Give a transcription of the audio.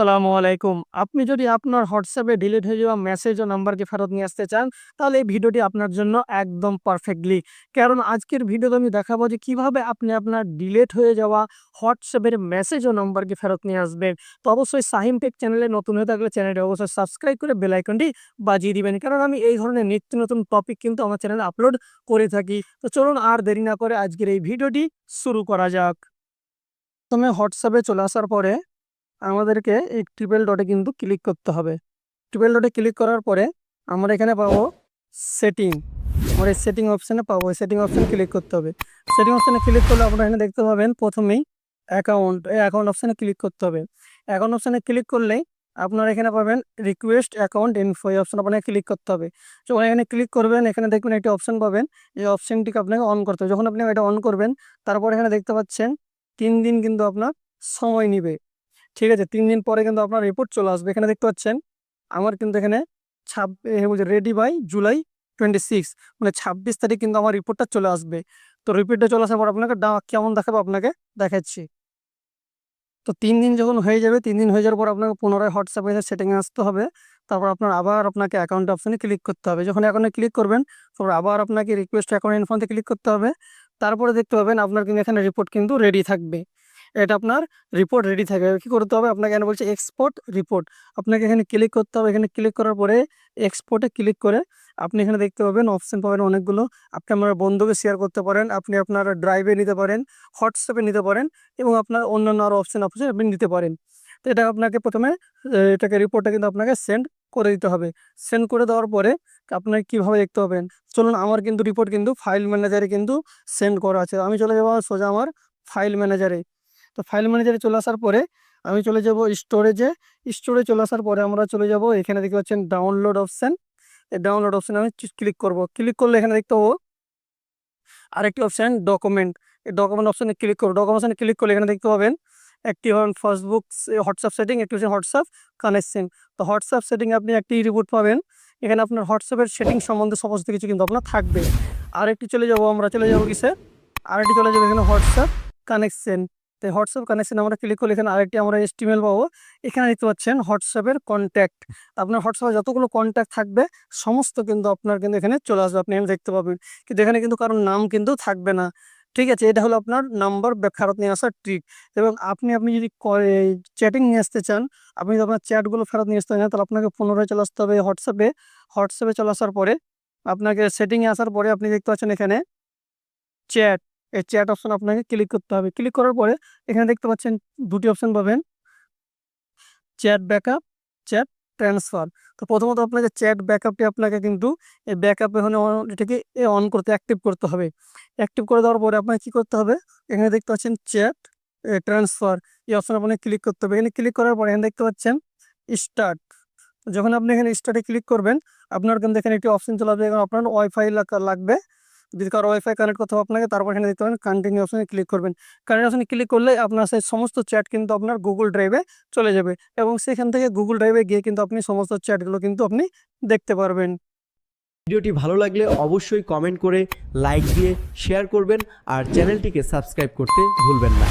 আসসালামু আলাইকুম। আপনি যদি আপনার হোয়াটসঅ্যাপে ডিলিট হয়ে যাওয়া মেসেজ ও নাম্বারকে ফেরত নিয়ে আসতে চান, তাহলে এই ভিডিওটি আপনার জন্য একদম পারফেক্টলি কারণ আজকের ভিডিওতে আমি দেখাবো যে কীভাবে আপনি আপনার ডিলিট হয়ে যাওয়া হোয়াটসঅ্যাপের মেসেজ ও নাম্বারকে ফেরত নিয়ে আসবেন। তো অবশ্যই সাহিম টেক চ্যানেলে নতুন হয়ে থাকলে চ্যানেলটি অবশ্যই সাবস্ক্রাইব করে বেল আইকনটি বাজিয়ে দিবেন। কারণ আমি এই ধরনের নিত্য নতুন টপিক কিন্তু আমার চ্যানেলে আপলোড করে থাকি। তো চলুন আর দেরি না করে আজকের এই ভিডিওটি শুরু করা যাক। প্রথমে হোয়াটসঅ্যাপে চলে আসার পরে আমাদেরকে এই ট্রিপল ডটে কিন্তু ক্লিক করতে হবে। ট্রিপল ডটে ক্লিক করার পরে আমরা এখানে পাবো সেটিং আমরা এই সেটিং অপশানে পাবো। সেটিং অপশানে ক্লিক করতে হবে। সেটিং অপশানে ক্লিক করলে আপনারা এখানে দেখতে পাবেন প্রথমেই অ্যাকাউন্ট এই অ্যাকাউন্ট অপশানে ক্লিক করতে হবে। অ্যাকাউন্ট অপশানে ক্লিক করলেই আপনারা এখানে পাবেন রিকোয়েস্ট অ্যাকাউন্ট ইনফো এই অপশান আপনাকে ক্লিক করতে হবে। যখন এখানে ক্লিক করবেন, এখানে দেখবেন একটি অপশান পাবেন। এই অপশানটিকে আপনাকে অন করতে হবে। যখন আপনি এটা অন করবেন, তারপর এখানে দেখতে পাচ্ছেন তিন দিন কিন্তু আপনার সময় নিবে। ঠিক আছে, তিন দিন পরে কিন্তু আপনার রিপোর্ট চলে আসবে। এখানে দেখতে পাচ্ছেন, আমার কিন্তু এখানে ছাব্বিশ ready by July twenty six মানে ছাব্বিশ তারিখ কিন্তু আমার রিপোর্টটা চলে আসবে। তো রিপোর্টটা চলে আসার পর আপনাকে কেমন দেখাবো আপনাকে? দেখাচ্ছি। তো তিন দিন যখন হয়ে যাবে, তিন দিন হয়ে যাওয়ার পর আপনাকে পুনরায় হোয়াটসঅ্যাপে এসে সেটিংয়ে আসতে হবে। তারপর আপনার আবার আপনাকে অ্যাকাউন্ট অপশানে ক্লিক করতে হবে। যখন অ্যাকাউন্টে ক্লিক করবেন, তারপর আবার আপনাকে রিকোয়েস্ট অ্যাকাউন্ট ইনফর্মতে ক্লিক করতে হবে। তারপরে দেখতে পাবেন আপনার কিন্তু এখানে রিপোর্ট কিন্তু রেডি থাকবে। এটা আপনার রিপোর্ট রেডি থাকবে কী করতে হবে? আপনাকে এখানে বলছে এক্সপোর্ট রিপোর্ট আপনাকে এখানে ক্লিক করতে হবে। এখানে ক্লিক করার পরে এক্সপোর্টে ক্লিক করে আপনি এখানে দেখতে পাবেন অপশন পাবেন অনেকগুলো। আপনি আপনার বন্ধুকে শেয়ার করতে পারেন, আপনি আপনার ড্রাইভে নিতে পারেন হোয়াটসঅ্যাপে নিতে পারেন এবং আপনার অন্যান্য আরও অপশন অপশন আপনি নিতে পারেন। তো এটা আপনাকে প্রথমে এটাকে রিপোর্টটা কিন্তু আপনাকে সেন্ড করে দিতে হবে। সেন্ড করে দেওয়ার পরে আপনাকে কীভাবে দেখতে পাবেন? চলুন আমার কিন্তু রিপোর্ট কিন্তু ফাইল ম্যানেজারে কিন্তু সেন্ড করা আছে। আমি চলে যাব সোজা আমার ফাইল ম্যানেজারে তো ফাইল ম্যানেজারে চলে আসার পরে আমি চলে যাব স্টোরেজে স্টোরে চলে আসার পরে আমরা চলে যাব, এখানে দেখতে পাচ্ছেন ডাউনলোড অপশান এই ডাউনলোড অপশানে আমি ক্লিক করব। ক্লিক করলে এখানে দেখতে পাবো আরেকটি অপশান ডকুমেন্ট এই ডকুমেন্ট অপশানে ক্লিক করব ডকুমেন্ট অপশানে ক্লিক করলে এখানে দেখতে পাবেন একটি হন ফেসবুক হোয়াটসঅ্যাপ সেটিং একটি হচ্ছে হোয়াটসঅ্যাপ কানেকশন তো হোয়াটসঅ্যাপ সেটিং আপনি একটি রিপোর্ট পাবেন। এখানে আপনার হোয়াটসঅ্যাপের সেটিং সম্বন্ধে সমস্ত কিছু কিন্তু আপনার থাকবে। আরেকটি চলে যাব, আমরা চলে যাব কিসে? আরেকটি চলে যাব এখানে হোয়াটসঅ্যাপ কানেকশন তো হোয়াটসঅ্যাপ কানেকশন আমরা ক্লিক করলে এখানে আরেকটি আমরা এস্টিমেল পাবো। এখানে দেখতে পাচ্ছেন হোয়াটসঅ্যাপের কন্ট্যাক্ট আপনার হোয়াটসঅ্যাপে যতগুলো কন্ট্যাক্ট থাকবে, সমস্ত কিন্তু আপনার কিন্তু এখানে চলে আসবে। আপনি দেখতে পাবেন। কিন্তু এখানে কিন্তু কারোর নাম কিন্তু থাকবে না। ঠিক আছে, এটা হলো আপনার নাম্বার ফেরত নিয়ে আসার ট্রিক এবং আপনি আপনি যদি চ্যাটিং নিয়ে আসতে চান, আপনি যদি আপনার চ্যাটগুলো ফেরত নিয়ে আসতে চান, তাহলে আপনাকে পুনরায় চলে আসতে হবে হোয়াটসঅ্যাপে হোয়াটসঅ্যাপে চলে আসার পরে আপনাকে সেটিংয়ে আসার পরে আপনি দেখতে পাচ্ছেন এখানে চ্যাট এই চ্যাট অপশন আপনাকে ক্লিক করতে হবে। ক্লিক করার পরে এখানে দেখতে পাচ্ছেন দুটি অপশন পাবেন। চ্যাট ব্যাকআপ চ্যাট ট্রান্সফার তো প্রথমত আপনাকে চ্যাট ব্যাকআপটি আপনাকে কিন্তু এই ব্যাকআপে অন- এটাকে অন করতে অ্যাক্টিভ করতে হবে। অ্যাক্টিভ করে দেওয়ার পরে আপনাকে কী করতে হবে? এখানে দেখতে পাচ্ছেন চ্যাট ট্রান্সফার এই অপশন আপনাকে ক্লিক করতে হবে। এখানে ক্লিক করার পরে এখানে দেখতে পাচ্ছেন স্টার্ট যখন আপনি এখানে স্টার্টে ক্লিক করবেন, আপনার কিন্তু এখানে একটি অপশন চলে আসবে। এখানে আপনার ওয়াইফাই লাগবে। যদি কারও ওয়াইফাই কানেক্ট করতে হবে আপনাকে, তারপর এখানে দেখতে পাবেন কন্টিনিউ অপশনে ক্লিক করবেন। কন্টিনিউ অপশনে ক্লিক করলে আপনার সেই সমস্ত চ্যাট কিন্তু আপনার গুগল ড্রাইভে চলে যাবে এবং সেখান থেকে গুগল ড্রাইভে গিয়ে কিন্তু আপনি সমস্ত চ্যাটগুলো কিন্তু আপনি দেখতে পারবেন। ভিডিওটি ভালো লাগলে অবশ্যই কমেন্ট করে লাইক দিয়ে শেয়ার করবেন আর চ্যানেলটিকে সাবস্ক্রাইব করতে ভুলবেন না।